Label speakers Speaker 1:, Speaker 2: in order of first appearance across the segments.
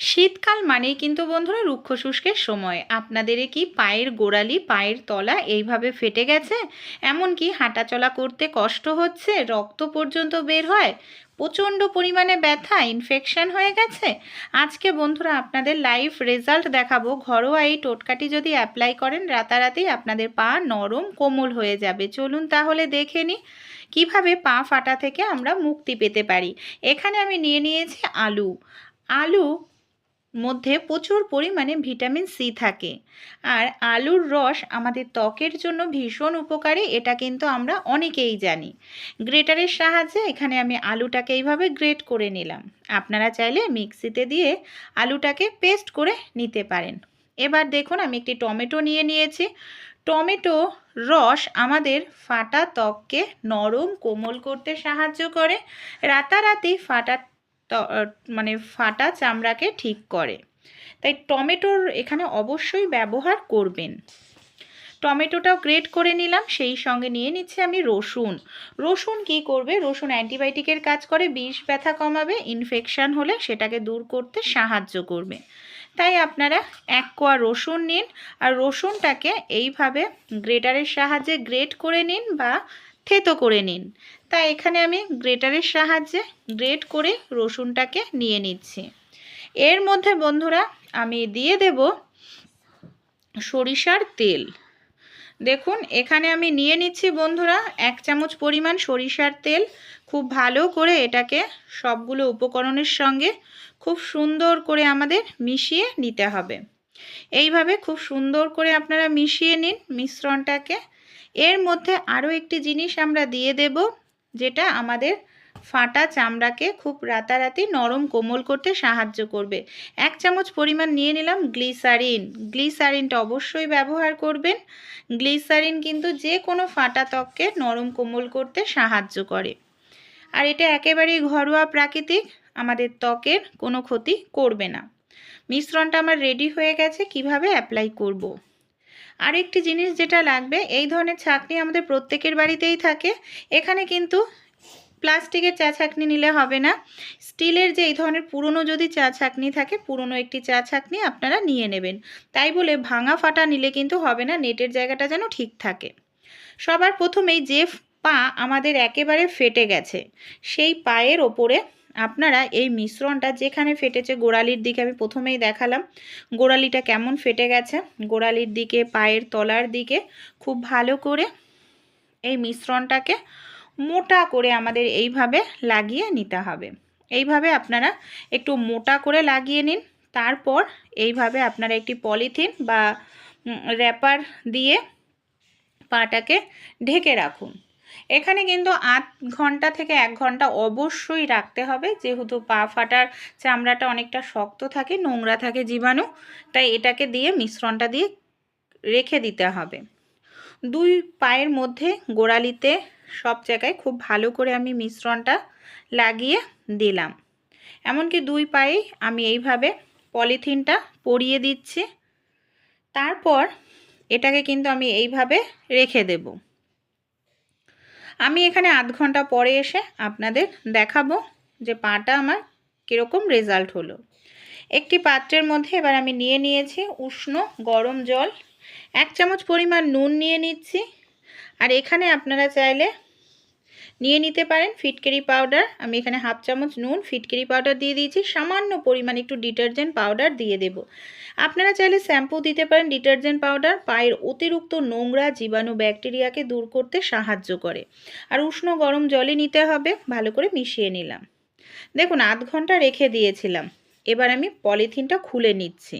Speaker 1: শীতকাল মানেই কিন্তু বন্ধুরা রুক্ষ শুষ্কের সময়। আপনাদের কি পায়ের গোড়ালি, পায়ের তলা এইভাবে ফেটে গেছে? এমনকি হাঁটাচলা করতে কষ্ট হচ্ছে, রক্ত পর্যন্ত বের হয়, প্রচণ্ড পরিমাণে ব্যথা ইনফেকশন হয়ে গেছে। আজকে বন্ধুরা আপনাদের লাইভ রেজাল্ট দেখাবো। ঘরোয়া এই টোটকাটি যদি অ্যাপ্লাই করেন, রাতারাতি আপনাদের পা নরম, কোমল হয়ে যাবে। চলুন তাহলে দেখে নিই, কীভাবে পা ফাটা থেকে আমরা মুক্তি পেতে পারি। এখানে আমি নিয়ে নিয়েছি আলু। আলু মধ্যে প্রচুর পরিমাণে ভিটামিন সি থাকে। আর আলুর রস আমাদের ত্বকের জন্য ভীষণ উপকারী, এটা কিন্তু আমরা অনেকেই জানি। গ্রেটারের সাহায্যে এখানে আমি আলুটাকে এইভাবে গ্রেট করে নিলাম। আপনারা চাইলে মিক্সিতে দিয়ে আলুটাকে পেস্ট করে নিতে পারেন। এবার দেখুন, আমি একটি টমেটো নিয়ে নিয়েছি। টমেটো রস আমাদের ফাটা ত্বককে নরম কোমল করতে সাহায্য করে। রাতারাতি ফাটা মানে ফাটা চামড়াকে ঠিক করে। তাই টমেটোর এখানে অবশ্যই ব্যবহার করবেন। টমেটোটাও গ্রেট করে নিলাম, সেই সঙ্গে নিয়ে নিচ্ছি আমি রসুন। রসুন কি করবে? রসুন অ্যান্টিবায়োটিকের কাজ করে, বিষ ব্যথা কমাবে, ইনফেকশান হলে সেটাকে দূর করতে সাহায্য করবে। তাই আপনারা এক কোয়া রসুন নিন আর রসুনটাকে এইভাবে গ্রেটারের সাহায্যে গ্রেট করে নিন বা থেতো করে নিন। তাই এখানে আমি গ্রেটারের সাহায্যে গ্রেট করে রসুনটাকে নিয়ে নিচ্ছি। এর মধ্যে বন্ধুরা আমি দিয়ে দেব সরিষার তেল। দেখুন, এখানে আমি নিয়ে নিচ্ছি বন্ধুরা এক চামচ পরিমাণ সরিষার তেল। খুব ভালো করে এটাকে সবগুলো উপকরণের সঙ্গে খুব সুন্দর করে আমাদের মিশিয়ে নিতে হবে। এইভাবে খুব সুন্দর করে আপনারা মিশিয়ে নিন মিশ্রণটাকে। এর মধ্যে আরও একটি জিনিস আমরা দিয়ে দেব। যেটা আমাদের ফাটা চামড়াকে খুব রাতারাতি নরম কোমল করতে সাহায্য করবে। এক চামচ পরিমাণ নিয়ে নিলাম গ্লিসারিন। গ্লিসারিনটা অবশ্যই ব্যবহার করবেন। গ্লিসারিন কিন্তু যে কোনো ফাটা ত্বককে নরম কোমল করতে সাহায্য করে। আর এটা একেবারেই ঘরোয়া প্রাকৃতিক, আমাদের ত্বকের কোনো ক্ষতি করবে না। মিশ্রণটা আমার রেডি হয়ে গেছে, কীভাবে অ্যাপ্লাই করব। আরেকটি জিনিস যেটা লাগবে, এই ধরনের ছাঁকনি আমাদের প্রত্যেকের বাড়িতেই থাকে। এখানে কিন্তু প্লাস্টিকের চা ছাঁকনি নিলে হবে না। স্টিলের যে এই ধরনের পুরনো যদি চা ছাঁকনি থাকে, পুরনো একটি চা ছাঁকনি আপনারা নিয়ে নেবেন। তাই বলে ভাঙা ফাটা নিলে কিন্তু হবে না, নেটের জায়গাটা যেন ঠিক থাকে। সবার প্রথমেই যে পা আমাদের একেবারে ফেটে গেছে, সেই পায়ের ওপরে আপনারা এই মিশ্রণটা যেখানে ফেটেছে গোড়ালির দিকে, আমি প্রথমেই দেখালাম গোড়ালিটা কেমন ফেটে গেছে। গোড়ালির দিকে, পায়ের তলার দিকে খুব ভালো করে এই মিশ্রণটাকে মোটা করে আমাদের এইভাবে লাগিয়ে নিতে হবে। এইভাবে আপনারা একটু মোটা করে লাগিয়ে নিন। তারপর এইভাবে আপনারা একটি পলিথিন বা র্যাপার দিয়ে পাটাকে ঢেকে রাখুন। এখানে কিন্তু আধ ঘণ্টা থেকে এক ঘণ্টা অবশ্যই রাখতে হবে। যেহেতু পা ফাটার চামড়াটা অনেকটা শক্ত থাকে, নোংরা থাকে জীবাণু, তাই এটাকে দিয়ে মিশ্রণটা দিয়ে রেখে দিতে হবে। দুই পায়ের মধ্যে গোড়ালিতে সব জায়গায় খুব ভালো করে আমি মিশ্রণটা লাগিয়ে দিলাম। এমনকি দুই পায়েই আমি এইভাবে পলিথিনটা পরিয়ে দিচ্ছি। তারপর এটাকে কিন্তু আমি এইভাবে রেখে দেব। আমি এখানে আধ ঘণ্টা পরে এসে আপনাদের দেখাবো যে পাটা আমার কীরকম রেজাল্ট হলো। একটি পাত্রের মধ্যে এবার আমি নিয়ে নিয়েছি উষ্ণ গরম জল, এক চামচ পরিমাণ নুন নিয়ে নিচ্ছি। আর এখানে আপনারা চাইলে নিয়ে নিতে পারেন ফিটকেরি পাউডার। আমি এখানে হাফ চামচ নুন, ফিটকেরি পাউডার দিয়ে দিয়েছি। সামান্য পরিমাণ একটু ডিটারজেন্ট পাউডার দিয়ে দেব। আপনারা চাইলে শ্যাম্পু দিতে পারেন, ডিটারজেন্ট পাউডার, পায়ের অতিরিক্ত নোংরা জীবাণু ব্যাকটেরিয়াকে দূর করতে সাহায্য করে। আর উষ্ণ গরম জলে নিতে হবে, ভালো করে মিশিয়ে নিলাম। দেখুন, আধ ঘণ্টা রেখে দিয়েছিলাম। এবার আমি পলিথিনটা খুলে নিচ্ছি।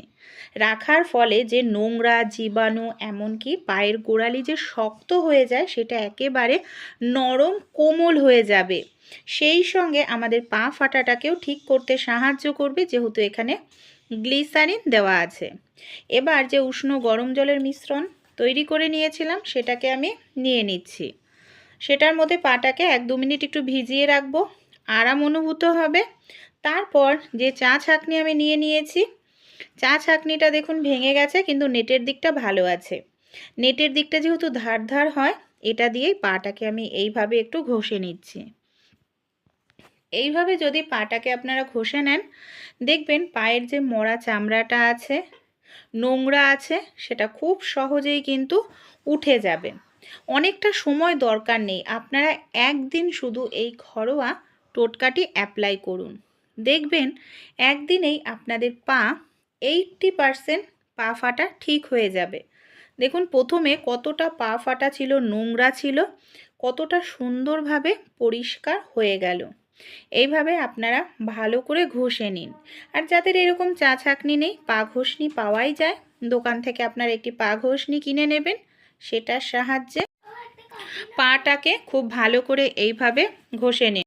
Speaker 1: রাখার ফলে যে নোংরা জীবাণু, এমনকি পায়ের গোড়ালি যে শক্ত হয়ে যায়, সেটা একেবারে নরম, কোমল হয়ে যাবে। সেই সঙ্গে আমাদের পা ফাটাটাকেও ঠিক করতে সাহায্য করবে, যেহেতু এখানে গ্লিসারিন দেওয়া আছে। এবার যে উষ্ণ গরম জলের মিশ্রণ তৈরি করে নিয়েছিলাম, সেটাকে আমি নিয়ে নিচ্ছি। সেটার মধ্যে পাটাকে এক দু মিনিট একটু ভিজিয়ে রাখব, আরাম অনুভূত হবে। তারপর যে চা ছাঁকনি আমি নিয়ে নিয়েছি, চা ছাঁকনিটা দেখুন ভেঙে গেছে, কিন্তু নেটের দিকটা ভালো আছে। নেটের দিকটা যেহেতু ধার ধার হয়, এটা দিয়েই পাটাকে আমি এইভাবে একটু ঘষে নিচ্ছি। এইভাবে যদি পাটাকে আপনারা ঘষে নেন, দেখবেন পায়ের যে মরা চামড়াটা আছে, নোংরা আছে, সেটা খুব সহজেই কিন্তু উঠে যাবে। অনেকটা সময় দরকার নেই, আপনারা একদিন শুধু এই ঘরোয়া টোটকাটি অ্যাপ্লাই করুন। দেখবেন একদিনেই আপনাদের পা এইটটি পারসেন্ট পা ফাটা ঠিক হয়ে যাবে। দেখুন, প্রথমে কতটা পা ফাটা ছিল, নোংরা ছিল, কতটা সুন্দরভাবে পরিষ্কার হয়ে গেল। এইভাবে আপনারা ভালো করে ঘষে নিন। আর যাদের এরকম চা ছাকনি নেই, পা ঘষনি পাওয়াই যায়, দোকান থেকে আপনার একটি পা ঘষনি কিনে নেবেন, সেটার সাহায্যে পাটাকে খুব ভালো করে এইভাবে ঘষে নিন।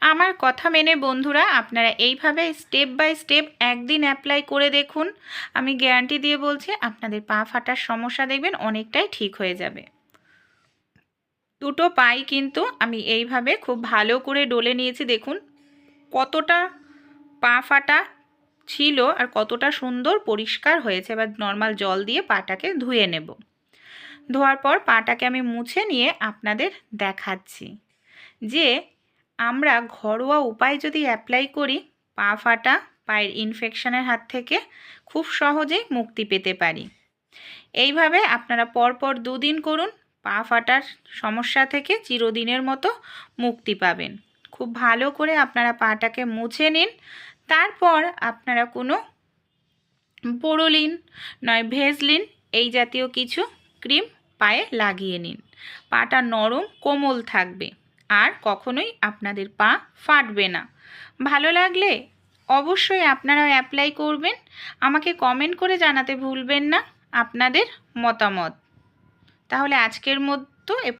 Speaker 1: আমার কথা মেনে বন্ধুরা, আপনারা এইভাবে স্টেপ বাই স্টেপ একদিন অ্যাপ্লাই করে দেখুন। আমি গ্যারান্টি দিয়ে বলছি, আপনাদের পা ফাটার সমস্যা দেখবেন, অনেকটাই ঠিক হয়ে যাবে। দুটো পাই কিন্তু আমি এইভাবে খুব ভালো করে ডলে নিয়েছি, দেখুন। কতটা পা ফাটা ছিল আর কতটা সুন্দর পরিষ্কার হয়েছে। এবার নর্মাল জল দিয়ে পাটাকে ধুয়ে নেব। ধোয়ার পর পাটাকে আমি মুছে নিয়ে আপনাদের দেখাচ্ছি যে আমরা ঘরোয়া উপায় যদি অ্যাপ্লাই করি, পা ফাটা, পায়ের ইনফেকশনের হাত থেকে খুব সহজেই মুক্তি পেতে পারি। এইভাবে আপনারা পরপর দুদিন করুন। পা ফাটার সমস্যা থেকে চিরদিনের মতো মুক্তি পাবেন। খুব ভালো করে আপনারা পাটাকে মুছে নিন। তারপর আপনারা কোনো পোড়োলিন নয়, ভেজলিন এই জাতীয় কিছু ক্রিম পায়ে লাগিয়ে নিন। পাটা নরম, কোমল থাকবে। আর কখনোই আপনাদের পা ফাটবে না। ভালো লাগলে অবশ্যই আপনারা অ্যাপ্লাই করবেন। আমাকে কমেন্ট করে জানাতে ভুলবেন না। আপনাদের মতামত। তাহলে আজকের মতো